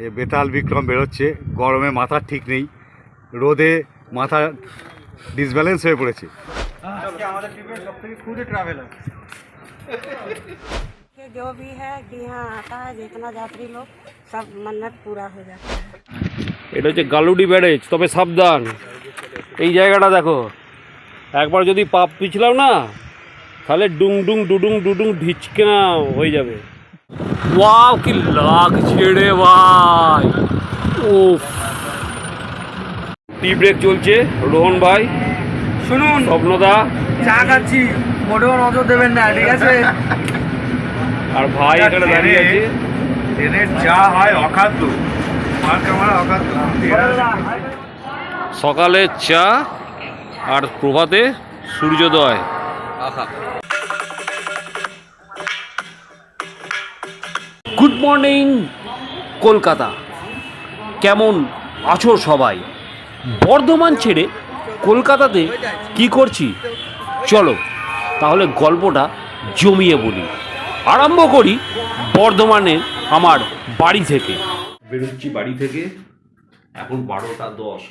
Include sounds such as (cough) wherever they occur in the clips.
এ বেতাল বিক্রম বেরোচ্ছে গরমে মাথা ঠিক নেই রোদে মাথা ডিসব্যালেন্স হয়ে পড়েছে আজকে আমাদের ট্রিপের সব থেকে ক্ষুদে ট্রাভেলার कि जो भी है कि यहाँ आता है जितना यात्री लोग सब मन्नत पूरा हो जाता है এটা হচ্ছে গালুডি ব্যারেজ তবে সাবধান এই জায়গাটা দেখো একবার যদি পাপ পিছলাম না তাহলে ডুং ডুং ডুডুং ডুডুং ঢিচকা হয়ে যাবে ওয়াও কি লাগছে রে ভাই উফ টি ব্রেক চলছে রোহন ভাই। শুনুন স্বপ্নদা। চা খাচ্ছি মোটেও নজর দেবেন না ঠিক আছে? আর ভাই এখানে দাঁড়িয়ে আছে। ট্রেনের চা হয় অখাদ্য। আর কেমন অখাদ্য। সকালে চা আর প্রভাতে সূর্যোদয়। গুড মর্নিং কলকাতা কেমন আছো সবাই? বর্ধমান ছেড়ে কলকাতাতে কি করছি? চলো তাহলে গল্পটা জমিয়ে বলি। আরম্ভ করি বর্ধমানের আমার বাড়ি থেকে। বেরোচ্ছি বাড়ি থেকে। এখন বারোটা দশ।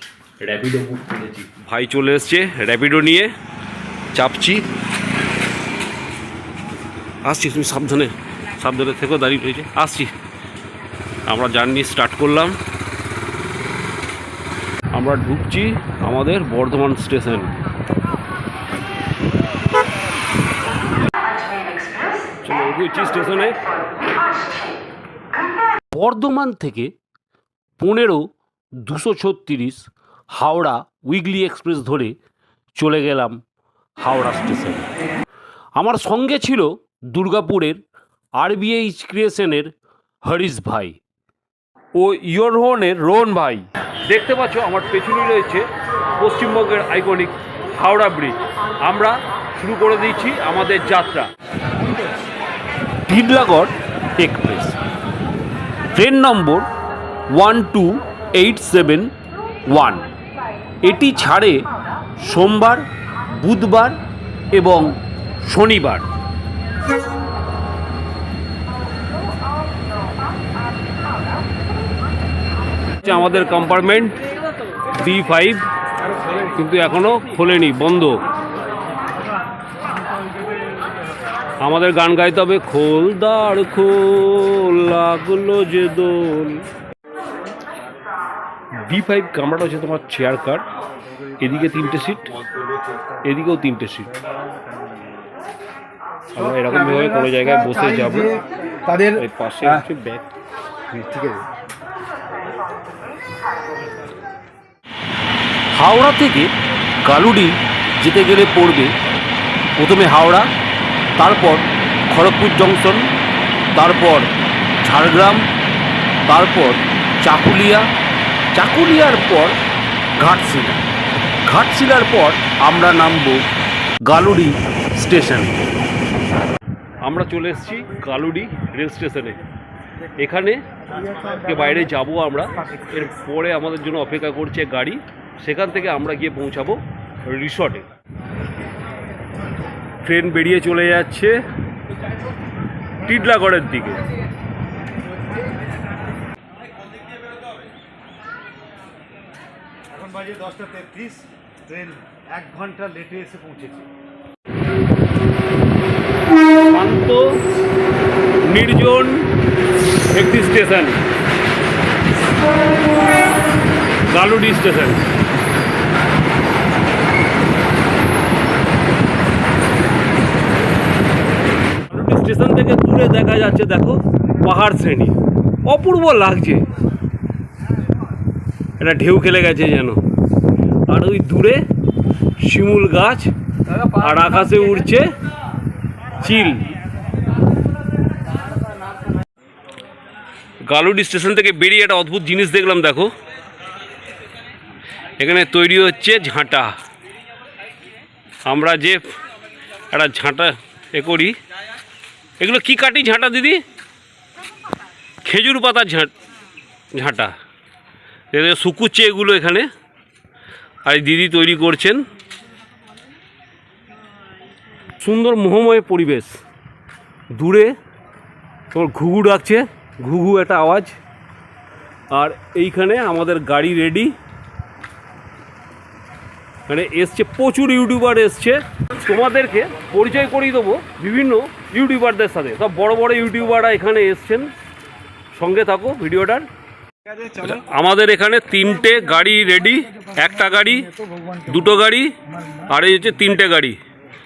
র্যাপিডো বুক করেছি। ভাই চলে এসছে র্যাপিডো নিয়ে। চাপছি। আসছি তুমি সাবধানে। সাবধানে থেকেও দাঁড়িয়ে রয়েছে। আসছি। আমরা জার্নি স্টার্ট করলাম। আমরা ঢুকছি আমাদের বর্ধমান স্টেশন। স্টেশনে। বর্ধমান থেকে পনেরো দুশো ছত্রিশ হাওড়া উইগলি এক্সপ্রেস ধরে চলে গেলাম হাওড়া স্টেশন। আমার সঙ্গে ছিল দুর্গাপুরের আরবিএইচ ক্রিয়েশনের হরিশ ভাই ও ইয়রহনের রোহন ভাই। দেখতে পাচ্ছ আমার পেছনে রয়েছে পশ্চিমবঙ্গের আইকনিক হাওড়া ব্রিজ। আমরা শুরু করে দিচ্ছি আমাদের যাত্রা। টিডলাগড় express. Train number one two eight seven one. এটি ছাড়ে সোমবার, বুধবার এবং শনিবার। আমাদের কম্পার্টমেন্ট বি ফাইভ কিন্তু এখনও খোলেনি বন্ধ। আমাদের গান গাইতে হবে খোল দাঁড় খোল লাগল যে দোল। বি ফাইভ কামরাটা হচ্ছে তোমার চেয়ার কার এদিকে তিনটে সিট এদিকেও তিনটে সিট আমরা এরকম ভাবে কোনো জায়গায় বসে যাব তাদের পাশে ব্যাগ ঠিক আছে। হাওড়া থেকে গালুডি যেতে গেলে পড়বে প্রথমে হাওড়া, তারপর খড়গপুর জংশন, তারপর ঝাড়গ্রাম, তারপর চাকুলিয়া। চাকুলিয়ার পর ঘাটশিলা। ঘাটশিলার পর আমরা নামব গালুডি স্টেশন। আমরা চলে এসেছি গালুডি রেল স্টেশনে। এখানে বাইরে যাব আমরা। এর পরে আমাদের জন্য অপেক্ষা করছে গাড়ি। সেখান থেকে আমরা গিয়ে পৌঁছাবো রিসর্টে। ট্রেন বেরিয়ে চলে যাচ্ছে টিটলাগড়ের দিকে। এখন বাজে দশটা তেত্রিশ ট্রেন এক ঘণ্টা লেটে এসে পৌঁছেছে। শান্ত নির্জন একটি station Galudi station Galudi station থেকে দূরে দেখা যাচ্ছে দেখো পাহাড় শ্রেণি। অপূর্ব লাগছে। এটা ঢেউ খেলে গেছে যেন। আর ওই দূরে শিমুল গাছ আর আকাশে উড়ছে চিল। গালুডি স্টেশন থেকে বেরিয়ে একটা অদ্ভুত জিনিস দেখলাম দেখো। এখানে তৈরি হচ্ছে ঝাঁটা। আমরা যে একটা ঝাঁটা এ করি এগুলো কি কাটি ঝাঁটা, দিদি? খেজুর পাতার ঝাঁ, ঝাঁটা। শুকুচ্ছে এগুলো এখানে। আর দিদি তৈরি করছেন। সুন্দর মোহময় পরিবেশ। দূরে তোমার ঘুঘু ডাকছে। ঘুঘু একটা আওয়াজ। আর এইখানে আমাদের গাড়ি রেডি মানে এসছে প্রচুর ইউটিউবার এসছে। তোমাদেরকে পরিচয় করিয়ে দেবো বিভিন্ন ইউটিউবারদের সাথে। সব বড় বড় ইউটিউবাররা এখানে এসছেন। সঙ্গে থাকো ভিডিওটার। আমাদের এখানে তিনটে গাড়ি রেডি একটা গাড়ি দুটো গাড়ি আর এই হচ্ছে তিনটে গাড়ি।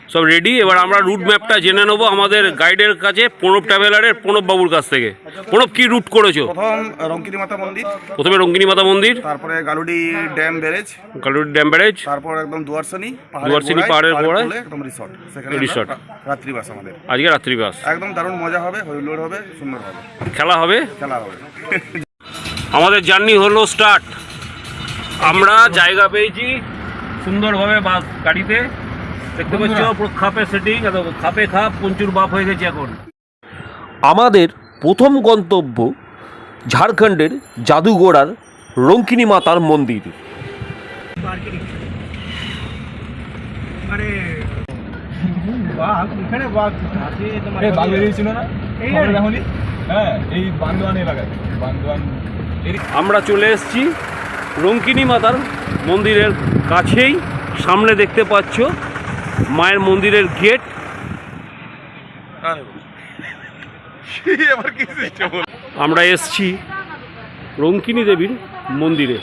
সব রেডি এবার আমরা রুট ম্যাপটা জেনে নেব আমাদের গাইডের কাছে প্রণব ট্রাভেলারের প্রণব বাবুর কাছ থেকে। প্রণব কি রুট করেছ? প্রথম রঙ্কিনী মাতা মন্দির। প্রথমে রঙ্গিনী মাতা মন্দির। তারপরে গালুডি ড্যাম ব্যারেজ। কালুর ড্যাম ব্যারেজ। তারপর একদম দুয়ারসানি দুয়ারসানি পাহাড়ের গোড়ায়। একদম রিসর্ট সেখানে রিসর্ট। রাত্রিবাস আমাদের। আজকে রাত্রি বাস একদম দারুণ মজা হবে হইলোড় হবে সুন্দর হবে। খেলা হবে? খেলা হবে। (laughs) আমাদের জার্নি হলো স্টার্ট আমরা জায়গা পেয়েছি সুন্দরভাবে বাস গাড়িতে। দেখতে পাচ্ছ পুরো খাপে সেটিং খাপে খাপ পঞ্চুর বাপ হয়ে গেছে এখন। আমাদের প্রথম গন্তব্য ঝাড়খণ্ডের জাদুগোড়ার রঙ্কিনী মাতার মন্দির? হ্যাঁ আমরা চলে এসেছি রঙ্কিনী মাতার মন্দিরের কাছেই। সামনে দেখতে পাচ্ছ মায়ের মন্দিরের গেট আমরা এসছি রঙ্কিনী দেবীর মন্দিরে।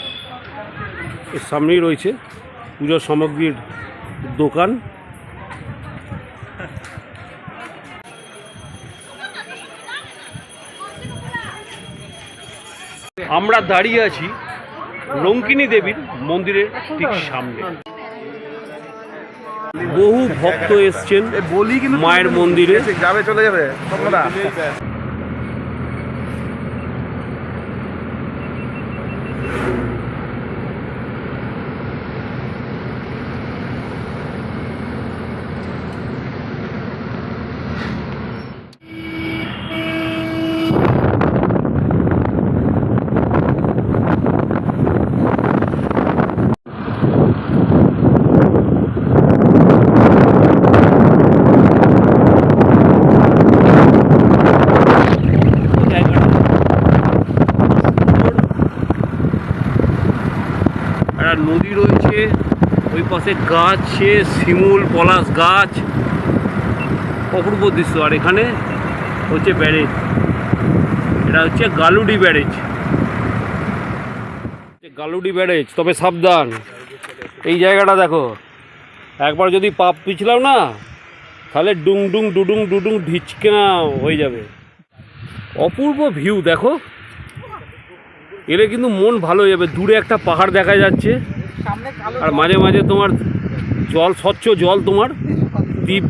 এর সামনেই রয়েছে পুজোর সামগ্রীর দোকান। আমরা দাঁড়িয়ে আছি রঙ্কিনী দেবীর মন্দিরের ঠিক সামনে। বহু ভক্ত এসছেন বলি মায়ের মন্দিরে। যাবে চলে যাবে স্বপ্নদা একটা নদী রয়েছে, ওই পাশে গাছে শিমুল, পলাশ গাছ, অপূর্ব দৃশ্য। আর এখানে হচ্ছে ব্যারেজ। এটা হচ্ছে গালুডি ব্যারেজ। গালুডি ব্যারেজ, তবে সাবধান। এই জায়গাটা দেখো। একবার যদি পাপ পিছলাম না, তাহলে ডুং ডুং ডুডুং ডুডুং ঢিচকেনা হয়ে যাবে। অপূর্ব ভিউ, দেখো। এলে কিন্তু মন ভালো হয়ে যাবে। দূরে একটা পাহাড় দেখা যাচ্ছে। আর মাঝে মাঝে তোমার জল স্বচ্ছ জল তোমার দ্বীপ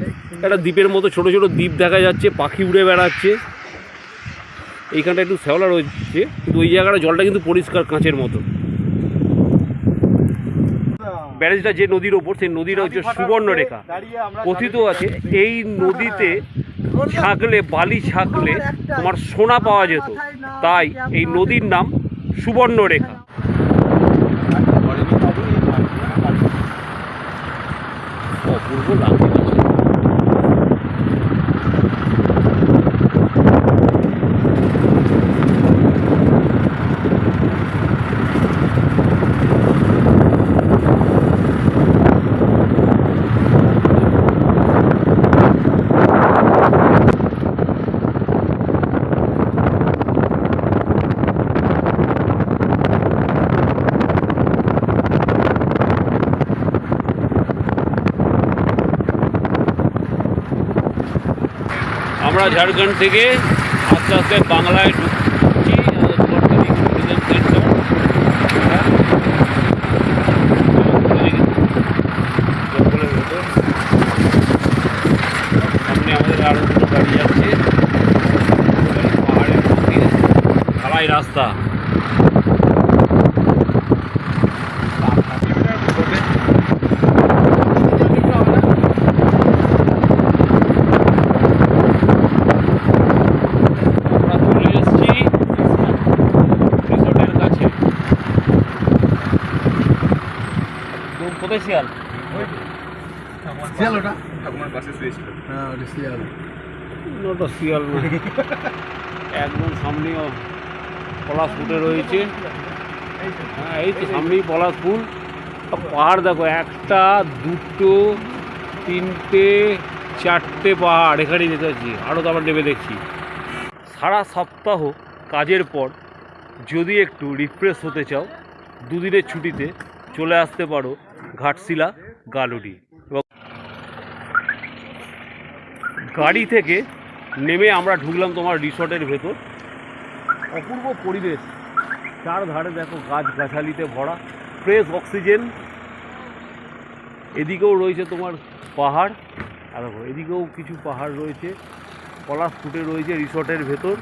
একটা দ্বীপের মতো ছোট ছোট দ্বীপ দেখা যাচ্ছে পাখি উড়ে বেড়াচ্ছে। এইখানটা একটু শ্যাওলা রয়েছে কিন্তু ওই জায়গাটা জলটা কিন্তু পরিষ্কার কাঁচের মতো। ব্যারেজটা যে নদীর ওপর সেই নদীটা হচ্ছে সুবর্ণরেখা। কথিত আছে এই নদীতে ছাগলে বালি ছাগলে তোমার সোনা পাওয়া যেত। তাই এই নদীর নাম সুবর্ণরেখা। অপূর্ব লাগছে আমরা ঝাড়খণ্ড থেকে আস্তে আস্তে বাংলায় ঢুকছি সামনে আমাদের আরও দুটো গাড়ি যাচ্ছে পাহাড়ের মধ্যে রাস্তা আমরা চলে এসেছি রিসোর্টের কাছে কোন- কোথায় শিয়াল শিয়াল ওটা? ঠাকুমার পাশে শুয়েছিল। হ্যাঁ ওটা শিয়াল ওটা শিয়াল একদম সামনেও পলাশ ফুটে রয়েছে। হ্যাঁ এই তো সামনেই পলাশ ফুল। পাহাড় দেখো একটা দুটো তিনটে চারটে পাহাড় এখানেই যেতে পাচ্ছি। আরও তো আবার নেমে দেখছি। সারা সপ্তাহ কাজের পর যদি একটু রিফ্রেশ হতে চাও দুদিনের ছুটিতে চলে আসতে পারো ঘাটশিলা গালুডি। গাড়ি থেকে নেমে আমরা ঢুকলাম তোমার রিসর্টের ভেতর। অপূর্ব পরিবেশ। চার ধারে দেখো গাছ গাছালিতে ভরা ফ্রেশ অক্সিজেন এদিকেও রয়েছে তোমার পাহাড়। আর এদিকেও কিছু পাহাড় রয়েছে। পলাশ ফুটে রয়েছে রিসর্টের ভেতর।